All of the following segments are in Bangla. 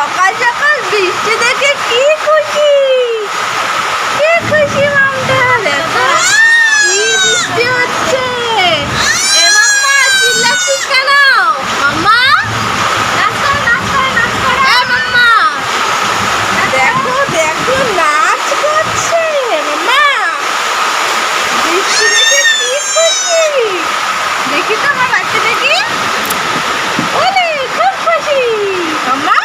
সকাল সকাল বৃষ্টি দেখে কি খুশি মামটা দেখো কি বৃষ্টি হচ্ছে এ মাম্মা চিল্লাচ্ছিস কেন মাম্মা নাচ করে নাচ করে নাচ করে এ মাম্মা দেখো দেখো নাচ করছে মাম্মা বৃষ্টি দেখে কি খুশি দেখি তো আমার বাচ্চা দেখি ওলে খুব খুশি মাম্মা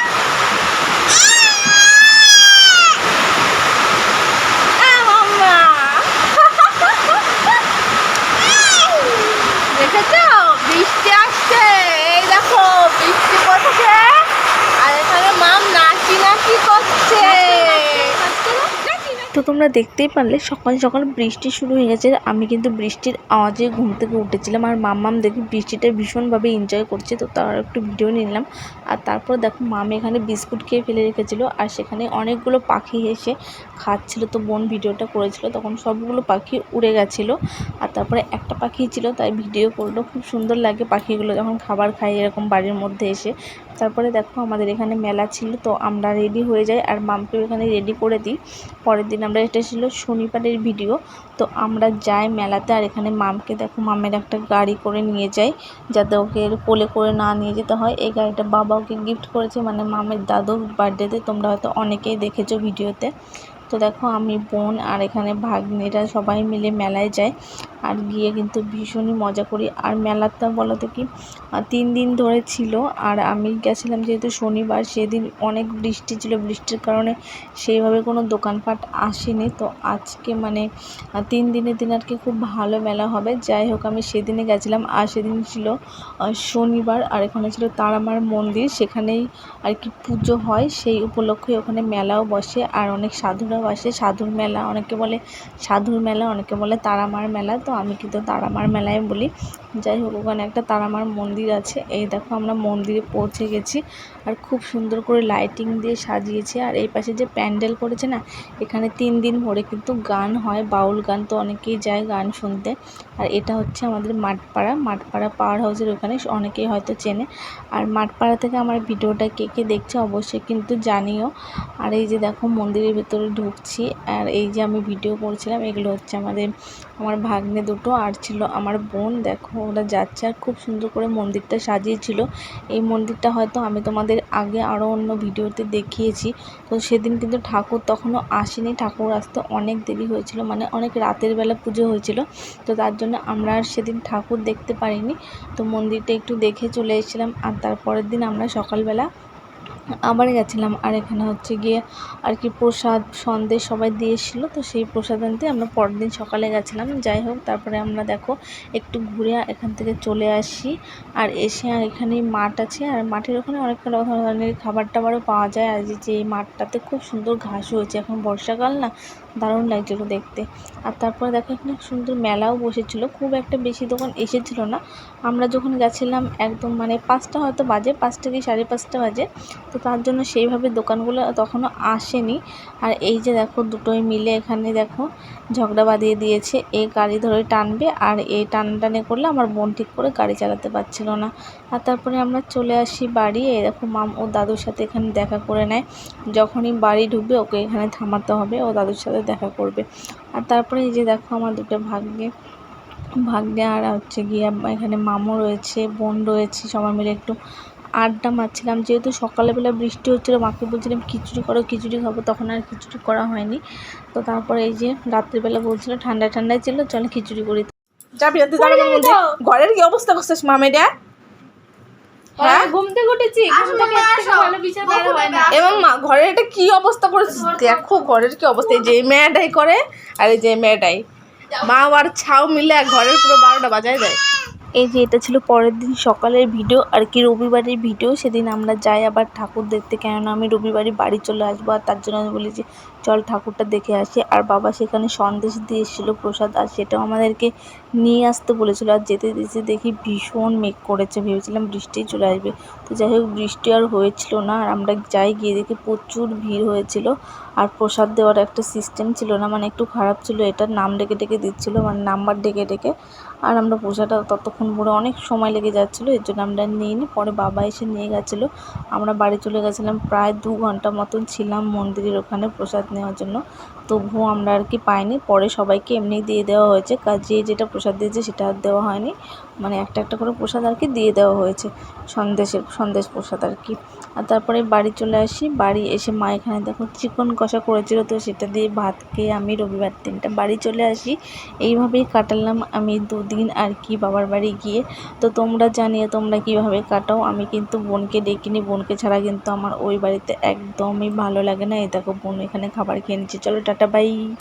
আ, মাম্মা দেখেছ বৃষ্টি আসছে এই দেখো বৃষ্টি পড়ছে আর এখানে মাম নাচি নাচি করছে তো তোমরা দেখতেই পারলে সকাল সকাল বৃষ্টি শুরু হয়ে গেছে। আমি কিন্তু বৃষ্টির আওয়াজে ঘুম থেকে উঠেছিলাম আর মাম্মাম দেখি বৃষ্টিটা ভীষণভাবে এনজয় করছে, তো তার একটু ভিডিও নিলাম। আর তারপর দেখো মাম এখানে বিস্কুট খেয়ে ফেলে রেখেছিল আর সেখানে অনেকগুলো পাখি এসে খাচ্ছিল। তো বোন ভিডিওটা করেছিল, তখন সবগুলো পাখি উড়ে গেছিল আর তারপরে একটা পাখি ছিল, তাই ভিডিও করল। খুব সুন্দর লাগে পাখিগুলো যখন খাবার খায় এরকম বাড়ির মধ্যে এসে। তারপরে দেখো আমাদের এখানে মেলা ছিল, তো আমরা রেডি হয়ে যাই আর মামকেও এখানে রেডি করে দিই। পরের দিন আমরা, এটা ছিল শনিবারের ভিডিও তো আমরা যাই মেলাতে, আর এখানে মামকে দেখো, মামের একটা গাড়ি করে নিয়ে যাই, যাতে ওকে কোলে করে না নিয়ে যেতে হয়। এই গাড়িটা বাবা ওকে গিফট করেছে মানে মামের দাদুর বার্থডেতে তোমরা হয়তো অনেকেই দেখেছ ভিডিওতে তো দেখো আমি বোন আর এখানে ভাগ্নেরা সবাই মিলে মেলায় যায় আর গিয়ে কিন্তু ভীষণই মজা করি। আর মেলাটা বলতে কি তিন দিন ধরে ছিল আর আমি গেছিলাম যেহেতু শনিবার, সেদিন অনেক বৃষ্টি ছিল। বৃষ্টির কারণে সেইভাবে কোনো দোকানপাট আসেনি। তো আজকে মানে তিন দিনের দিন আর কি খুব ভালো মেলা হবে। যাই হোক, আমি সেদিনে গেছিলাম আর সেদিন ছিল শনিবার আর এখানে ছিল তারামার মন্দির। সেখানেই আর কি পুজো হয়। সেই উপলক্ষে ওখানে মেলাও বসে আর অনেক সাধুরাও আসে সাধুর মেলা। অনেকে বলে সাধুর মেলা, অনেকে বলে তারামার মেলা। তো আমি কিন্তু তারামার মেলায় বলি। যাই হোক, ওখানে একটা তারামার মন্দির আছে। এই দেখো আমরা মন্দিরে পৌঁছে গেছি আর খুব সুন্দর করে লাইটিং দিয়ে সাজিয়েছে। আর এই পাশে যে প্যান্ডেল করেছে না, এখানে তিন দিন ভরে কিন্তু গান হয়, বাউল গান তো অনেকেই যায় গান শুনতে। আর এটা হচ্ছে আমাদের মাঠপাড়া। মাঠপাড়া পাওয়ার হাউসের ওখানে অনেকেই হয়তো চেনে। আর মাঠপাড়া থেকে আমার ভিডিওটা কে কে দেখছে অবশ্যই কিন্তু জানিও। আর এই যে দেখো মন্দিরের ভেতরে ঢুকছি আর এই যে আমি ভিডিও করছিলাম, এগুলো হচ্ছে আমাদের, আমার ভাগ্নে দুটো আর ছিল আমার বোন। দেখো, ওরা যাচ্ছে আর খুব সুন্দর করে মন্দিরটা সাজিয়েছিল। এই মন্দিরটা হয়তো আমি তোমাদের আগে আরও অন্য ভিডিওতে দেখিয়েছি। তো সেদিন কিন্তু ঠাকুর তখনও আসেনি। ঠাকুর আসতে অনেক দেরি হয়েছিল মানে অনেক রাতের বেলা পুজো হয়েছিল। তো তার জন্য আমরা আর সেদিন ঠাকুর দেখতে পারিনি। তো মন্দিরটা একটু দেখে চলে এসেছিলাম। আর তারপরের দিন আমরা সকালবেলা আবার গেছিলাম আর এখানে হচ্ছে গিয়ে আর কি প্রসাদ সন্দেশ সবাই দিয়েছিল, তো সেই প্রসাদ আনতে আমরা পরের দিন সকালে গেছিলাম। যাই হোক, তারপরে আমরা দেখো একটু ঘুরে এখান থেকে চলে আসি আর এসে আর এখানে মাঠ আছে। আর মাঠের ওখানে অনেক ধরনের খাবার টাবারও পাওয়া যায়। আর যে এই মাঠটাতে খুব সুন্দর ঘাস হয়েছে। এখন বর্ষাকাল না, দারুণ লাগছিল দেখতে। আর তারপরে দেখো এখানে সুন্দর মেলাও বসেছিল। খুব একটা বেশি দোকান এসেছিল না। আমরা যখন গেছিলাম একদম মানে পাঁচটা হয়তো বাজে, পাঁচটা কি সাড়ে পাঁচটা বাজে। তো তার জন্য সেইভাবে দোকানগুলো তখনও আসেনি। আর এই যে দেখো, দুটোই মিলে এখানে দেখো, ঝগড়া বাঁধিয়ে দিয়েছে। এ গাড়ি ধরে টানবে আর এই টানাটানি করলে আমার বোন ঠিক করে গাড়ি চালাতে পারছিল না। আর তারপরে আমরা চলে আসি বাড়ি। এই দেখো, মাম ও দাদুর সাথে এখানে দেখা করে নেয়। যখনই বাড়ি ঢুকবে, ওকে এখানে থামাতে হবে। ও দাদুর সাথে দেখা করবে। আর তারপরে এই যে দেখো, আমার দুটো ভাগ্যে ভাগ্যে আর হচ্ছে গিয়ে এখানে মামু রয়েছে, বোন রয়েছে, সবাই মিলে একটু আড্ডা মারছিলাম। যেহেতু সকালবেলা বৃষ্টি হচ্ছিল মাকে বলছিলাম খিচুড়ি করো খিচুড়ি খাব। তখন আর খিচুড়ি করা হয়নি। তো তারপরে এই যে রাত্রিবেলা বলছিল ঠান্ডা ঠান্ডায় ছিল চলো খিচুড়ি করি। যাবি না তুই ঘরের কি অবস্থা করছিস মামেরা হ্যাঁ? ঘুম থেকে উঠেছি হয় এবং মা ঘরের এটা কি অবস্থা করেছিস? দেখো ঘরের কি অবস্থা। যে মেয়েটাই করে আর এই যে মেয়েটাই। মা আর ছাও মিলে ঘরের পুরো বারোটা বাজায় দেয়। এই যে এটা ছিল পরের দিন সকালের ভিডিও আর কি রবিবারের ভিডিও, সেদিন আমরা যাই আবার ঠাকুর দেখতে, কেননা আমি রবিবারই বাড়ি চলে আসব আর তার জন্য আমি বলি যে, চল ঠাকুরটা দেখে আসি। আর বাবা সেখানে সন্দেশ দিয়ে এসেছিল প্রসাদ আর সেটাও আমাদেরকে নিয়ে আসতে বলেছিল আর যেতে যেতে দেখি ভীষণ মেঘ করেছে, ভেবেছিলাম বৃষ্টি চলে আসবে। তো যাই হোক, বৃষ্টি আর হয়েছিল না আর আমরা যাই গিয়ে দেখি প্রচুর ভিড় হয়েছিল আর প্রসাদ দেওয়ার একটা সিস্টেম ছিল না মানে একটু খারাপ ছিল, এটার নাম ডেকে ডেকে দিচ্ছিল মানে নাম্বার ডেকে ডেকে আর আমরা প্রসাদটা ততক্ষণ পরে অনেক সময় লেগে যাচ্ছিল, এর জন্য আমরা নিইনি, পরে বাবা এসে নিয়ে গেছিল। আমরা বাড়ি চলে গেছিলাম প্রায় দু ঘণ্টা মতন ছিলাম মন্দিরের ওখানে প্রসাদ নেওয়ার জন্য, তবুও আমরা আর কি পাইনি, পরে সবাইকে এমনি দিয়ে দেওয়া হয়েছে, কাজ যেটা দিয়েছে, সেটা আর দেওয়া হয়নি। মানে একটা একটা করে প্রসাদ আর কি দিয়ে দেওয়া হয়েছে, সন্দেশের, সন্দেশ প্রসাদ আর কি। আর তারপরে বাড়ি চলে আসি, বাড়ি এসে মা এখানে দেখো চিকন কষা করেছিল, তো সেটা দিয়ে ভাত খেয়ে আমি রবিবার দিনটা বাড়ি চলে আসি। এইভাবেই কাটালাম আমি দুদিন আর কি বাবার বাড়ি গিয়ে। তো তোমরা জানিয়ে তোমরা কীভাবে কাটাও, আমি কিন্তু বোনকে ডেকিনি, বোনকে ছাড়া কিন্তু আমার ওই বাড়িতে একদমই ভালো লাগে না। এই দেখো বোন এখানে খাবার খেয়ে নিচ্ছে। চলো টাটা, বাই।